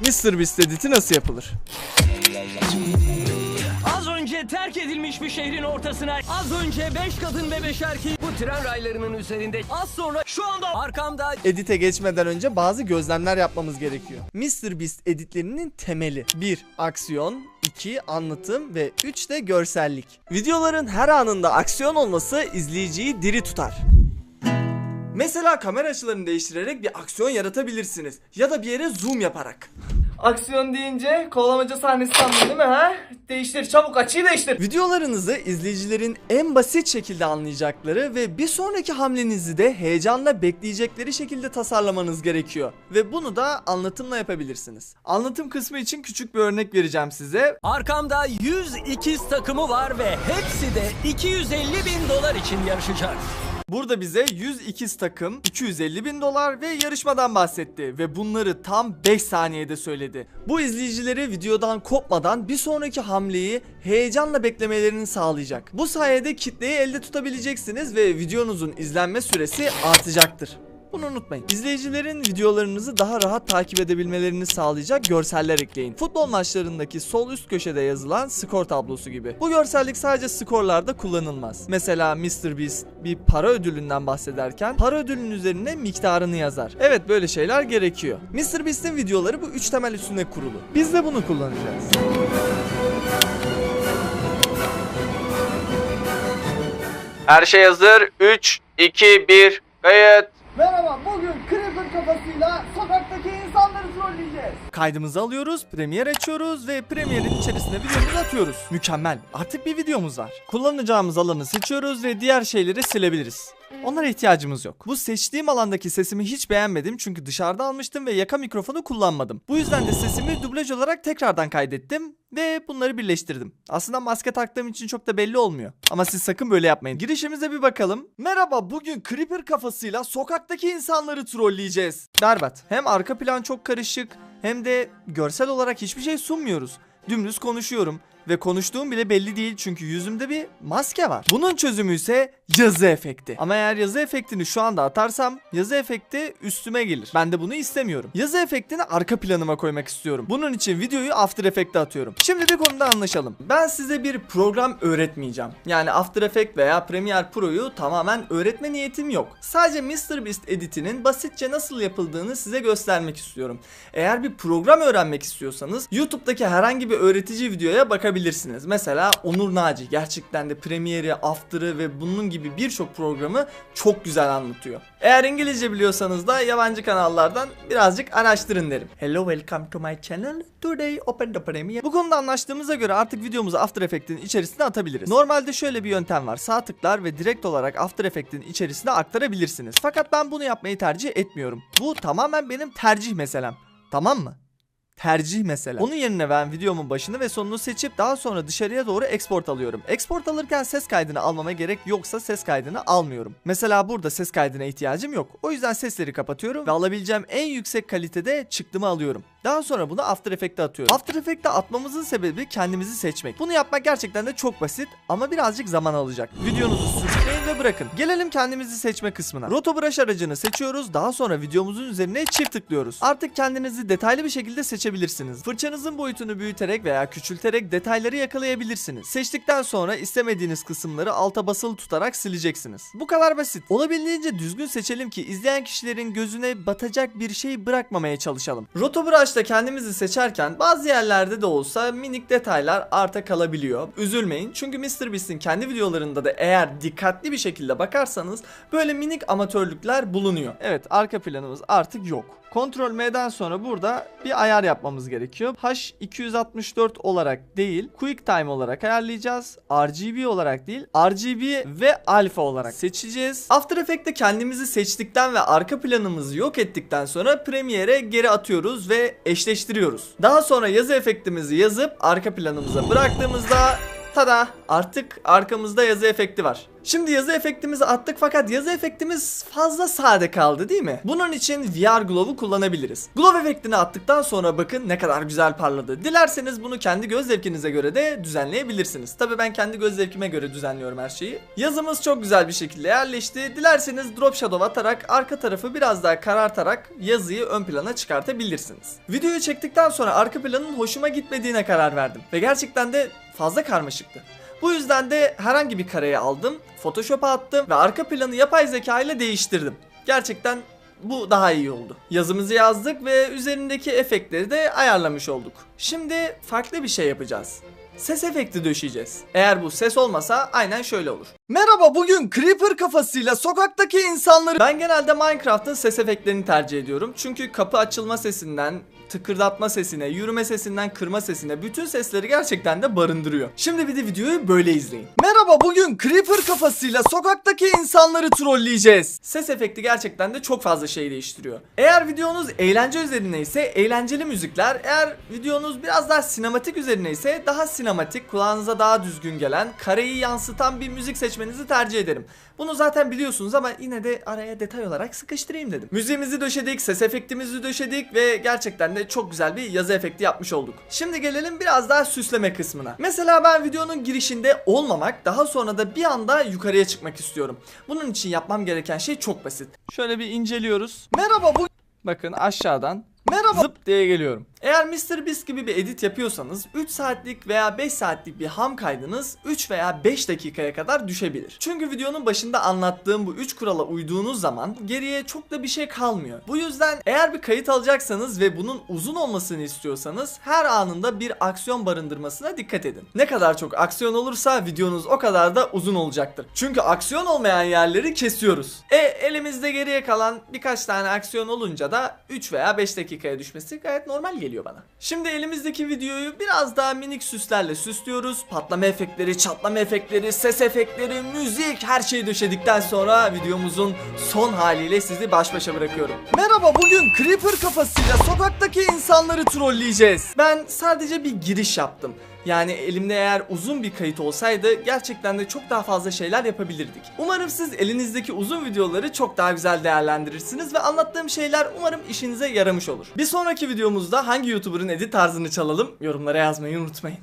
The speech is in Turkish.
Mr. Beast editi nasıl yapılır? Az önce terk edilmiş bir şehrin ortasına az önce 5 kadın ve 5 erkek bu tren raylarının üzerinde az sonra şu anda arkamda Edite geçmeden önce bazı gözlemler yapmamız gerekiyor. Mr. Beast editlerinin temeli 1. Aksiyon 2. Anlatım ve 3 de görsellik. Videoların her anında aksiyon olması izleyiciyi diri tutar. Mesela kamera açılarını değiştirerek bir aksiyon yaratabilirsiniz. Ya da bir yere zoom yaparak. Aksiyon deyince kovalamaca sahnesi sandın değil mi ha? Değiştir çabuk açıyı değiştir. Videolarınızı izleyicilerin en basit şekilde anlayacakları ve bir sonraki hamlenizi de heyecanla bekleyecekleri şekilde tasarlamanız gerekiyor. Ve bunu da anlatımla yapabilirsiniz. Anlatım kısmı için küçük bir örnek vereceğim size. arkamda 100 ikiz takımı var ve hepsi de 250 bin dolar için yarışacak. Burada bize 100 ikiz takım 250 bin dolar ve yarışmadan bahsetti ve bunları tam 5 saniyede söyledi. Bu izleyicileri videodan kopmadan bir sonraki hamleyi heyecanla beklemelerini sağlayacak. Bu sayede kitleyi elde tutabileceksiniz ve videonuzun izlenme süresi artacaktır. Bunu unutmayın. İzleyicilerin videolarınızı daha rahat takip edebilmelerini sağlayacak görseller ekleyin. Futbol maçlarındaki sol üst köşede yazılan skor tablosu gibi. Bu görsellik sadece skorlarda kullanılmaz. Mesela MrBeast bir para ödülünden bahsederken para ödülünün üzerine miktarını yazar. Evet böyle şeyler gerekiyor. MrBeast'in videoları bu üç temel üstüne kurulu. Biz de bunu kullanacağız. Her şey hazır. 3, 2, 1, kayıt. Merhaba, bugün Creeper kafasıyla sokaktaki insanları trolleyeceğiz. Kaydımızı alıyoruz, Premiere açıyoruz ve Premiere'in içerisine videomuzu atıyoruz. Mükemmel. Artık bir videomuz var. Kullanacağımız alanı seçiyoruz ve diğer şeyleri silebiliriz. Onlara ihtiyacımız yok. Bu seçtiğim alandaki sesimi hiç beğenmedim çünkü dışarıda almıştım ve yaka mikrofonu kullanmadım. Bu yüzden de sesimi dublaj olarak tekrardan kaydettim ve bunları birleştirdim. Aslında maske taktığım için çok da belli olmuyor. Ama siz sakın böyle yapmayın. Girişimize bir bakalım. Merhaba bugün Creeper kafasıyla sokaktaki insanları trolleyeceğiz. Berbat. Hem arka plan çok karışık hem de görsel olarak hiçbir şey sunmuyoruz. Dümdüz konuşuyorum ve konuştuğum bile belli değil çünkü yüzümde bir maske var. Bunun çözümü ise yazı efekti. Ama eğer yazı efektini şu anda atarsam yazı efekti üstüme gelir. Ben de bunu istemiyorum. Yazı efektini arka planıma koymak istiyorum. Bunun için videoyu After Effects'te atıyorum. Şimdi bir konuda anlaşalım. Ben size bir program öğretmeyeceğim. Yani After Effects veya Premiere Pro'yu tamamen öğretme niyetim yok. Sadece MrBeast editinin basitçe nasıl yapıldığını size göstermek istiyorum. Eğer bir program öğrenmek istiyorsanız YouTube'daki herhangi bir öğretici videoya bakabilirsiniz. Mesela Onur Naci gerçekten de Premiere'i, After'ı ve bunun gibi birçok programı çok güzel anlatıyor. Eğer İngilizce biliyorsanız da yabancı kanallardan birazcık araştırın derim. Hello welcome to my channel. Today open the Premiere. Bu konuda anlaştığımıza göre artık videomuzu After Effects'in içerisine atabiliriz. Normalde şöyle bir yöntem var. Sağ tıklar ve direkt olarak After Effects'in içerisine aktarabilirsiniz. Fakat ben bunu yapmayı tercih etmiyorum. Bu tamamen benim tercih meselem. Tamam mı? Tercih mesela. Onun yerine ben videomun başını ve sonunu seçip daha sonra dışarıya doğru export alıyorum. Export alırken ses kaydını almama gerek yoksa ses kaydını almıyorum. Mesela burada ses kaydına ihtiyacım yok. O yüzden sesleri kapatıyorum ve alabileceğim en yüksek kalitede çıktımı alıyorum. Daha sonra bunu After Effects'te atıyorum. After Effects'te atmamızın sebebi kendimizi seçmek. Bunu yapmak gerçekten de çok basit ama birazcık zaman alacak. Videonuzu sürükleyin ve bırakın. Gelelim kendimizi seçme kısmına. Roto Brush aracını seçiyoruz. Daha sonra videomuzun üzerine çift tıklıyoruz. Artık kendinizi detaylı bir şekilde seçebilirsiniz. Fırçanızın boyutunu büyüterek veya küçülterek detayları yakalayabilirsiniz. Seçtikten sonra istemediğiniz kısımları alta basılı tutarak sileceksiniz. Bu kadar basit. Olabildiğince düzgün seçelim ki izleyen kişilerin gözüne batacak bir şey bırakmamaya çalışalım. Roto Brush'ta kendimizi seçerken bazı yerlerde de olsa minik detaylar arta kalabiliyor. Üzülmeyin çünkü MrBeast'in kendi videolarında da eğer dikkatli bir şekilde bakarsanız böyle minik amatörlükler bulunuyor. Evet arka planımız artık yok. Ctrl M'den sonra burada bir ayar yapmamız gerekiyor. H264 olarak değil, QuickTime olarak ayarlayacağız. RGB olarak değil, RGB ve alfa olarak seçeceğiz. After Effects'te kendimizi seçtikten ve arka planımızı yok ettikten sonra Premiere'e geri atıyoruz ve eşleştiriyoruz. Daha sonra yazı efektimizi yazıp arka planımıza bıraktığımızda Tada! Artık arkamızda yazı efekti var. Şimdi yazı efektimizi attık fakat yazı efektimiz fazla sade kaldı değil mi? Bunun için VR Glove'u kullanabiliriz. Glove efektini attıktan sonra bakın ne kadar güzel parladı. Dilerseniz bunu kendi göz zevkinize göre de düzenleyebilirsiniz. Tabi ben kendi göz zevkime göre düzenliyorum her şeyi. Yazımız çok güzel bir şekilde yerleşti. Dilerseniz drop shadow atarak arka tarafı biraz daha karartarak yazıyı ön plana çıkartabilirsiniz. Videoyu çektikten sonra arka planın hoşuma gitmediğine karar verdim. Ve gerçekten de fazla karmaşıktı. Bu yüzden de herhangi bir kareyi aldım, Photoshop'a attım ve arka planı yapay zeka ile değiştirdim. Gerçekten bu daha iyi oldu. Yazımızı yazdık ve üzerindeki efektleri de ayarlamış olduk. Şimdi farklı bir şey yapacağız. Ses efekti döşeyeceğiz. Eğer bu ses olmasa aynen şöyle olur. Merhaba bugün Creeper kafasıyla sokaktaki insanları Ben genelde Minecraft'ın ses efektlerini tercih ediyorum. Çünkü kapı açılma sesinden, tıkırdatma sesine, yürüme sesinden kırma sesine bütün sesleri gerçekten de barındırıyor. Şimdi bir de videoyu böyle izleyin. Merhaba bugün Creeper kafasıyla sokaktaki insanları trolleyeceğiz. Ses efekti gerçekten de çok fazla şey değiştiriyor. Eğer videonuz eğlence üzerine ise eğlenceli müzikler, eğer videonuz biraz daha sinematik üzerine ise daha sinematik, kulağınıza daha düzgün gelen, kareyi yansıtan bir müzik seçmenizi tercih ederim. Bunu zaten biliyorsunuz ama yine de araya detay olarak sıkıştırayım dedim. Müziğimizi döşedik, ses efektimizi döşedik ve gerçekten de çok güzel bir yazı efekti yapmış olduk. Şimdi gelelim biraz daha süsleme kısmına. Mesela ben videonun girişinde olmamak, daha sonra da bir anda yukarıya çıkmak istiyorum. Bunun için yapmam gereken şey çok basit. Şöyle bir inceliyoruz. Merhaba bu Bakın aşağıdan Merhaba zıp diye geliyorum. Eğer Mr. Beast gibi bir edit yapıyorsanız 3 saatlik veya 5 saatlik bir ham kaydınız 3 veya 5 dakikaya kadar düşebilir. Çünkü videonun başında anlattığım bu 3 kurala uyduğunuz zaman geriye çok da bir şey kalmıyor. Bu yüzden eğer bir kayıt alacaksanız ve bunun uzun olmasını istiyorsanız her anında bir aksiyon barındırmasına dikkat edin. Ne kadar çok aksiyon olursa videonuz o kadar da uzun olacaktır. Çünkü aksiyon olmayan yerleri kesiyoruz. E elimizde geriye kalan birkaç tane aksiyon olunca da 3 veya 5 dakikaya düşmesi gayet normal geliyor bana. Şimdi elimizdeki videoyu biraz daha minik süslerle süslüyoruz. Patlama efektleri, çatlama efektleri, ses efektleri, müzik her şeyi döşedikten sonra videomuzun son haliyle sizi baş başa bırakıyorum. Merhaba bugün Creeper kafasıyla sokaktaki insanları trolleyeceğiz. Ben sadece bir giriş yaptım. Yani elimde eğer uzun bir kayıt olsaydı gerçekten de çok daha fazla şeyler yapabilirdik. Umarım siz elinizdeki uzun videoları çok daha güzel değerlendirirsiniz ve anlattığım şeyler umarım işinize yaramış olur. Bir sonraki videomuzda hangi YouTuber'ın edit tarzını çalalım yorumlara yazmayı unutmayın.